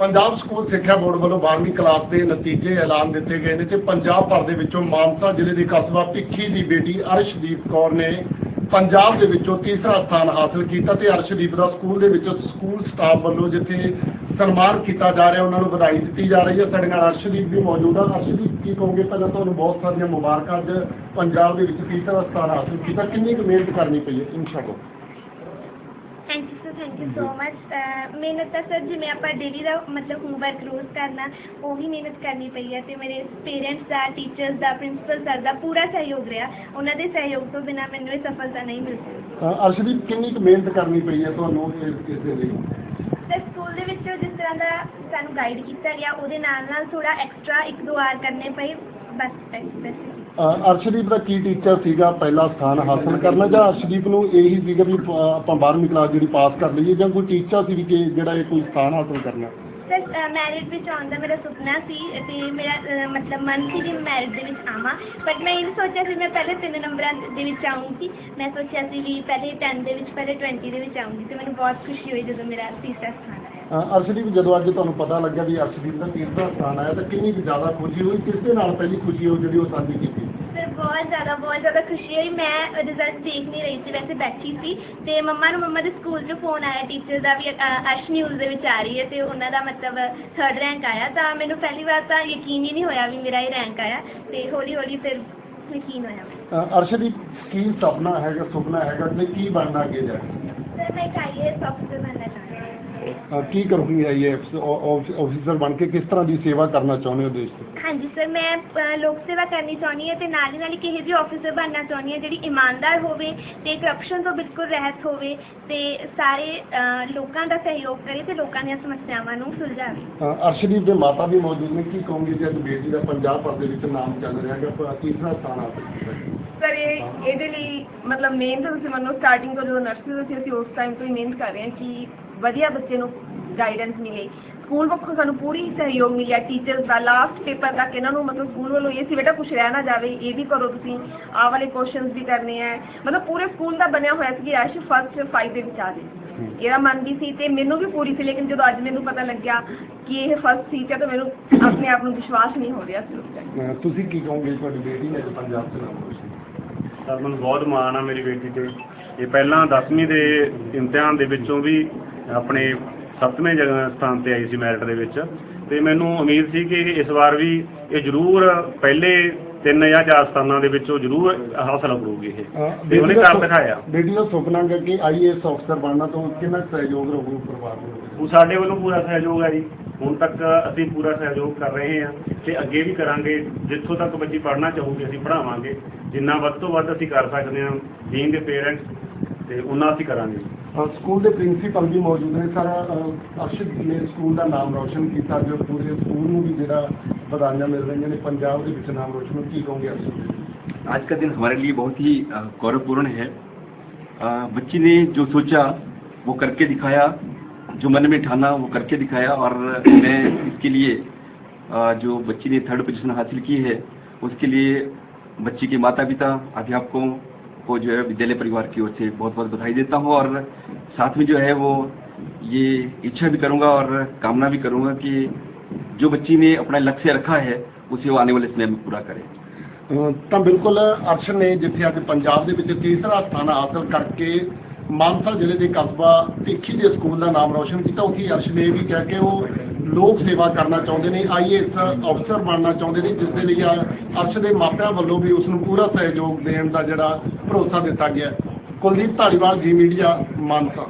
Punjab school ਸਿੱਖਿਆ board ਵੱਲੋਂ 12ਵੀਂ class ਦੇ ਨਤੀਜੇ ਐਲਾਨ ਦਿੱਤੇ ਗਏ ਨੇ ਤੇ ਪੰਜਾਬ ਭਰ ਦੇ ਵਿੱਚੋਂ ਮਾਨਸਾ ਜ਼ਿਲ੍ਹੇ ਦੇ ਕਸਬਾ ਭਿੱਖੀ ਦੀ ਬੇਟੀ ਅਰਸ਼ਦੀਪ ਕੌਰ ਨੇ ਪੰਜਾਬ ਦੇ ਵਿੱਚੋਂ ਤੀਸਰਾ ਸਥਾਨ ਹਾਸਲ ਕੀਤਾ ਤੇ ਅਰਸ਼ਦੀਪ ਦਾ ਸਕੂਲ ਦੇ ਵਿੱਚੋਂ ਸਕੂਲ ਸਟਾਫ ਵੱਲੋਂ ਜਿੱਥੇ ਸਨਮਾਨ ਕੀਤਾ ਜਾ ਰਿਹਾ, ਉਹਨਾਂ ਨੂੰ ਵਧਾਈ ਦਿੱਤੀ ਜਾ ਰਹੀ ਹੈ। ਸਾਡੇ ਨਾਲ ਅਰਸ਼ਦੀਪ ਵੀ ਮੌਜੂਦ ਆ। ਅਰਸ਼ਦੀਪ, ਕੀ ਕਹੋਗੇ? ਪਹਿਲਾਂ ਤੁਹਾਨੂੰ ਬਹੁਤ ਸਾਰੀਆਂ ਮੁਬਾਰਕਾਂ ਅੱਜ ਪੰਜਾਬ ਦੇ ਵਿੱਚ ਤੀਸਰਾ ਸਥਾਨ ਹਾਸਲ ਕੀਤਾ। ਕਿੰਨੀ ਕੁ ਮਿਹਨਤ ਕਰਨੀ ਪਈ ਹੈ? ਇਨਸ਼ਾਅੱਲਾ thank thank you so much ਮਿਹਨਤ ਤਾਂ ਸਰ ਜਿਵੇਂ ਆਪਾਂ ਡੇਲੀ ਦਾ ਮਤਲਬ ਹੋਮਵਰਕ ਰੋਜ਼ ਕਰਨਾ ਉਹੀ ਮਿਹਨਤ ਕਰਨੀ ਪਈ ਹੈ ਤੇ ਮੇਰੇ ਪੇਰੈਂਟਸ ਦਾ ਟੀਚਰਸ ਦਾ ਪ੍ਰਿੰਸੀਪਲ ਸਰ ਦਾ ਪੂਰਾ ਸਹਿਯੋਗ ਰਿਹਾ। ਉਹਨਾਂ ਦੇ ਸਹਿਯੋਗ ਤੋਂ ਬਿਨਾ ਮੈਨੂੰ ਇਹ ਸਫਲਤਾ ਨਹੀਂ ਮਿਲ ਸਕਦੀ ਅਰਸ਼ਦੀਪ ਕਿੰਨੀ ਕੁ ਮਿਹਨਤ ਕਰਨੀ ਪਈ ਹੈ ਤੁਹਾਨੂੰ ਇਸ ਦੇ ਲਈ? ਸਰ ਸਕੂਲ ਦੇ ਵਿੱਚ ਜਿਸ ਤਰ੍ਹਾਂ ਦਾ ਸਾਨੂੰ ਗਾਈਡ ਕੀਤਾ ਗਿਆ ਉਹਦੇ ਨਾਲ ਨਾਲ ਥੋੜਾ ਐਕਸਟਰਾ ਇੱਕ ਦੋ ਵਾਰ ਕਰਨੇ ਪਏ ਬਸ ਬਸ। ਅ, ਅਰਸ਼ਦੀਪ ਦਾ ਕੀ ਟੀਚਰ ਸੀਗਾ? ਪਹਿਲਾ ਸਥਾਨ ਹਾਸਲ ਕਰਨਾ ਜਾਂ ਅਰਸ਼ਦੀਪ ਨੂੰ ਇਹੀ ਸੀਗਾ ਵੀ ਪ- ਆਪਾਂ 12ਵੀਂ ਕਲਾਸ ਜਿਹੜੀ ਪਾਸ ਕਰ ਲਈਏ ਜਾਂ ਕੋਈ ਟੀਚਰ ਸੀ ਵੀ ਕਿ ਜਿਹੜਾ ਇਹ ਕੋਈ ਸਥਾਨ ਹਾਸਲ ਕਰਨਾ? ਸਰ ਮੈਰਿਟ ਵਿੱਚ ਆਉਣ ਦਾ ਮੇਰਾ ਸੁਪਨਾ ਸੀ ਤੇ ਮੇਰਾ ਅਹ, ਮਤਲਬ ਮਨ ਸੀ ਕਿ ਮੈਰਿਟ ਦੇ ਵਿੱਚ ਆਵਾਂ ਬਟ ਮੈਂ ਇਹ ਨਹੀਂ ਸੋਚਿਆ ਸੀ ਮੈਂ ਪਹਿਲੇ ਤਿੰਨ ਨੰਬਰਾਂ ਦੇ ਵਿੱਚ ਆਉਂਗੀ ਮੈਂ ਸੋਚਿਆ ਸੀ ਵੀ ਪਹਿਲੇ 10 ਦੇ ਵਿੱਚ ਪਹਿਲੇ 20 ਦੇ ਵਿੱਚ ਆਉਂਗੀ ਤੇ ਮੈਨੂੰ ਬਹੁਤ ਖੁਸ਼ੀ ਹੋਈ ਜਦੋਂ ਮੇਰਾ ਤੀਸਰਾ ਸਥਾਨ ਆਇਆ। ਅਰਸ਼ਦੀਪ ਜਦੋਂ ਅੱਜ ਤੁਹਾਨੂੰ ਪਤਾ ਲੱਗਿਆ ਵੀ ਅਰਸ਼ਦੀਪ ਦਾ ਤੀਸਰਾ ਸਥਾਨ ਆਇਆ ਤਾਂ ਕਿੰਨੀ ਕੁ ਜ਼ਿਆਦਾ ਖੁਸ਼ੀ ਹੋਈ? ਕਿਸ ਦੇ ਨਾਲ ਪਹਿਲੀ ਖੁਸ਼ੀ ਹੋਈ ਜਿਹੜੀ ਉਹ ਸਾਂਝੀ ਕੀਤੀ? ਸਰ ਬਹੁਤ ਜ਼ਿਆਦਾ ਬਹੁਤ ਜ਼ਿਆਦਾ ਖੁਸ਼ੀ ਹੋਈ। ਮੈਂ ਰਿਜ਼ਲਟ ਦੇਖ ਨਹੀਂ ਰਹੀ ਸੀ ਵੈਸੇ ਬੈਠੀ ਸੀ। ਤੇ ਮੰਮਾ ਨੂੰ ਮੰਮਾ ਦੇ ਸਕੂਲ 'ਚੋਂ ਫੋਨ ਆਇਆ ਟੀਚਰ ਦਾ ਵੀ ਅ, ਅਰਸ਼ ਨਿਊਜ਼ ਦੇ ਵਿੱਚ ਆ ਰਹੀ ਹੈ ਤੇ ਉਹਨਾਂ ਦਾ ਮਤਲਬ ਰੈਂਕ ਆਇਆ। ਤਾਂ ਮੈਨੂੰ ਪਹਿਲੀ ਵਾਰ ਤਾਂ ਯਕੀਨ ਹੀ ਨਹੀਂ ਹੋਇਆ ਵੀ ਮੇਰਾ ਇਹ ਰੈਂਕ ਆਇਆ ਤੇ ਹੌਲੀ ਹੌਲੀ ਫਿਰ ਯਕੀਨ ਹੋਇਆ ਅਰਸ਼ਦੀਪ ਕੀ ਸੁਪਨਾ ਹੈਗਾ ਸੁਪਨਾ ਹੈਗਾ ਤੇ ਕੀ ਬਣਨਾ ਅੱਗੇ ਜਾ ਕੇ? ਸਰ ਮੈਂ ਚਾਹੁੰਦੀ ਹਾਂ ਅ, ਕੀ ਕਰੋਗੇ ਆਈਏਐਫ ਆਫੀਸਰ ਬਣ ਕੇ ਕਿਸ ਤਰ੍ਹਾਂ ਦੀ ਸੇਵਾ ਕਰਨਾ ਚਾਹੁੰਦੇ ਹੋ ਦੇਸ਼ ਦੀ ਹਾਂਜੀ ਸਰ ਮੈਂ ਅ, ਲੋਕ ਸੇਵਾ ਕਰਨੀ ਚਾਹੁੰਦੀ ਹਾਂ ਤੇ ਨਾਲ ਹੀ ਨਾਲ ਇਹੋ ਜਿਹੀ ਆਫਿਸਰ ਬਣਨਾ ਚਾਹੁੰਦੀ ਹਾਂ ਜਿਹੜੀ ਇਮਾਨਦਾਰ ਹੋਵੇ ਤੇ ਕਰਪਸ਼ਨ ਤੋਂ ਬਿਲਕੁਲ ਰਹਿਤ ਹੋਵੇ ਤੇ ਸਾਰੇ ਅ, ਲੋਕਾਂ ਦਾ ਸਹਿਯੋਗ ਕਰੇ ਤੇ ਲੋਕਾਂ ਦੀਆਂ ਸਮੱਸਿਆਵਾਂ ਨੂੰ ਸੁਲਝਾਵੇ ਅ, ਅਰਸ਼ਦੀਪ ਦੇ ਮਾਤਾ ਵੀ ਮੌਜੂਦ ਨੇ ਕੀ ਕਹੋਗੇ ਜੇ ਅੱਜ ਬੇਟੀ ਦਾ ਪੰਜਾਬ ਭਰ ਦੇ ਵਿੱਚ ਨਾਮ ਚੱਲ ਰਿਹਾ ਹੈਗਾ ਪਰ ਤੀਸਰਾ ਸਥਾਨ ਹਾਸਲ ਕੀਤਾ ਹੈ। ਸਰ ਇਹ ਇਹਦੇ ਲਈ ਮਤਲਬ ਮਿਹਨਤ ਤੁਸੀਂ ਮੰਨੋ ਸਟਾਰਟਿੰਗ ਤੋਂ ਜਦੋਂ ਨਰਸਰੀ ਤੋਂ ਸੀ ਅਸੀਂ ਉਸ ਟਾਈਮ ਤੋਂ ਹੀ ਮਿਹਨਤ ਕਰ ਰਹੇ ਹਾਂ ਕਿ ਵਧੀਆ ਬੱਚੇ ਨੂੰ ਗਾਈਡੈਂਸ ਮਿਲੇ। ਸਕੂਲ ਪੱਖੋਂ ਸਾਨੂੰ ਪੂਰੀ ਸਹਿਯੋਗ ਮਿਲਿਆ ਟੀਚਰਸ ਦਾ ਲਾਸਟ ਪੇਪਰ ਤੱਕ ਇਹਨਾਂ ਨੂੰ ਮਤਲਬ ਸਕੂਲ ਵੱਲੋਂ ਇਹ ਸੀ ਬੇਟਾ ਕੁਝ ਰਹਿ ਨਾ ਜਾਵੇ ਇਹ ਵੀ ਕਰੋ ਤੁਸੀਂ। ਆਹ ਵਾਲੇ ਕੁਐਸਚਨਸ ਵੀ ਕਰਨੇ ਆ। ਮਤਲਬ ਪੂਰੇ ਸਕੂਲ ਦਾ ਬਣਿਆ ਹੋਇਆ ਸੀ ਕਿ ਅਰਸ਼ ਫਸਟ 5 ਦੇ ਵਿੱਚ ਆ ਇਹਦਾ ਮਨ ਵੀ ਸੀ ਤੇ ਮੈਨੂੰ ਵੀ ਪੂਰੀ ਸੀ ਲੇਕਿਨ ਜਦੋਂ ਅੱਜ ਮੈਨੂੰ ਪਤਾ ਲੱਗਿਆ ਕਿ ਇਹ ਫਸਟ ਸੀ ਤਾਂ ਮੈਨੂੰ ਆਪਣੇ ਆਪ ਨੂੰ ਵਿਸ਼ਵਾਸ ਨਹੀਂ ਹੋ ਰਿਹਾ ਸੀ ਤੁਸੀਂ ਕੀ ਕਹੋਗੇ ਤੁਹਾਡੀ ਬੇਟੀ ਨੇ ਪੰਜਾਬ ਚ ਨਾਮ ਰੋਸ਼ਨ? ਸਰ ਮੈਨੂੰ ਬਹੁਤ ਮਾਣ ਆ ਮੇਰੀ ਬੇਟੀ ਤੇ। ਇਹ ਪਹਿਲਾਂ 10ਵੀਂ ਦੇ ਇਮਤਿਹਾਨ ਦੇ ਵਿੱਚੋਂ ਵੀ ਆਪਣੇ 7ਵੇਂ ਜਗ੍ਹਾ ਸਥਾਨ ਤੇ ਆਈ ਸੀ ਮੈਰਿਟ ਦੇ ਵਿੱਚ ਤੇ ਮੈਨੂੰ ਉਮੀਦ ਸੀ ਕਿ ਇਸ ਵਾਰ ਵੀ ਇਹ ਜ਼ਰੂਰ ਪਹਿਲੇ ਤਿੰਨ ਜਾਂ ਚਾਰ ਸਥਾਨਾਂ ਦੇ ਵਿੱਚੋਂ ਜ਼ਰੂਰ ਹਾਸਲ ਕਰੂਗੀ ਇਹ। ਤੇ ਉਹਨੇ ਕਰ ਦਿਖਾਇਆ। ਬੇਟੀ ਦਾ ਸੁਪਨਾ ਕਿ ਆਈਏਐਸ ਅਫਸਰ ਬਣਨਾ ਤੋਂ ਕਿੰਨਾ ਸਹਿਯੋਗ ਰਹੂ ਪਰਿਵਾਰ ਨੂੰ। ਉਹ ਸਾਡੇ ਵੱਲੋਂ ਪੂਰਾ ਸਹਿਯੋਗ ਹੈ ਜੀ। ਹੁਣ ਤੱਕ ਅਸੀਂ ਪੂਰਾ ਸਹਿਯੋਗ ਕਰ ਰਹੇ ਹਾਂ ਤੇ ਅੱਗੇ ਵੀ ਕਰਾਂਗੇ। ਜਿੱਥੋਂ ਤੱਕ ਬੱਚੀ ਪੜ੍ਹਨਾ ਚਾਹੂਗੀ ਅਸੀਂ ਪੜ੍ਹਾਵਾਂਗੇ। ਜਿੰਨਾ ਵੱਧ ਤੋਂ ਵੱਧ ਅਸੀਂ ਕਰ ਸਕਦੇ ਹਾਂ ਬੀਇੰਗ ਦੇ ਪੇਰੈਂਟਸ ਤੇ ਉਹਨਾਂ ਅਸੀਂ ਕਰਾਂਗੇ। ਸਕੂਲ ਦੇ ਪ੍ਰਿੰਸੀਪਲ ਵੀ ਮੌਜੂਦ ਨੇ ਸਰ ਅ, ਅਰਸ਼ਦ ਨੇ ਸਕੂਲ ਦਾ ਨਾਮ ਰੌਸ਼ਨ ਕੀਤਾ ਜੋ ਪੂਰੇ ਸਕੂਲ ਨੂੰ ਵੀ ਜਿਹੜਾ ਵਧਾਈਆਂ ਮਿਲ ਰਹੀਆਂ ਨੇ ਪੰਜਾਬ ਦੇ ਵਿੱਚ ਨਾਮ ਰੌਸ਼ਨ ਕੀ ਕਹੋਗੇ ਅਰਸ਼ਦ ਜੀ? आज का दिन हमारे लिए बहुत ही अ, गौरवपूर्ण है अ, बच्ची ने जो सोचा वो करके दिखाया जो मन में ठाना वो करके दिखाया और मैं इसके लिए अ, जो बच्ची ने थर्ड पोजीशन हासिल की है उसके लिए बच्ची के माता पिता अध्यापकों को जो है विद्यालय परिवार की ओर से बहुत बहुत बधाई देता हूँ और साथ में जो है वो ये इच्छा भी करूंगा और कामना भी करूंगा कि जो बच्ची ने अपना लक्ष्य रखा है उसे वो आने वाले समय में पूरा करे ਅ, ਤਾਂ ਬਿਲਕੁਲ ਅਰਸ਼ ਨੇ ਜਿੱਥੇ ਅੱਜ ਪੰਜਾਬ ਦੇ ਵਿੱਚ ਤੀਸਰਾ ਸਥਾਨ ਹਾਸਲ ਕਰਕੇ ਮਾਨਸਾ ਜ਼ਿਲ੍ਹੇ ਦੇ ਕਸਬਾ ਭਿੱਖੀ ਦੇ ਸਕੂਲ ਦਾ ਨਾਮ ਰੌਸ਼ਨ ਕੀਤਾ ਉਹ ਕੀ ਅਰਸ਼ ਨੇ ਇਹ ਵੀ ਕਿਹਾ ਕਿ ਉਹ ਲੋਕ ਸੇਵਾ ਕਰਨਾ ਚਾਹੁੰਦੇ ਨੇ ਆਈਏਐਸ ਅਫਸਰ ਬਣਨਾ ਚਾਹੁੰਦੇ ਨੇ, ਜਿਸ ਦੇ ਲਈ ਅਰਸ਼ ਦੇ ਮਾਪਿਆਂ ਵੱਲੋਂ ਵੀ ਉਸ ਨੂੰ ਪੂਰਾ ਸਹਿਯੋਗ ਦੇਣ ਦਾ ਜਿਹੜਾ ਭਰੋਸਾ ਦਿੱਤਾ ਗਿਆ ਕੁਲਦੀਪ ਧਾਲੀਵਾਲ, ਜੀ ਮੀਡੀਆ, ਮਾਨਸਾ।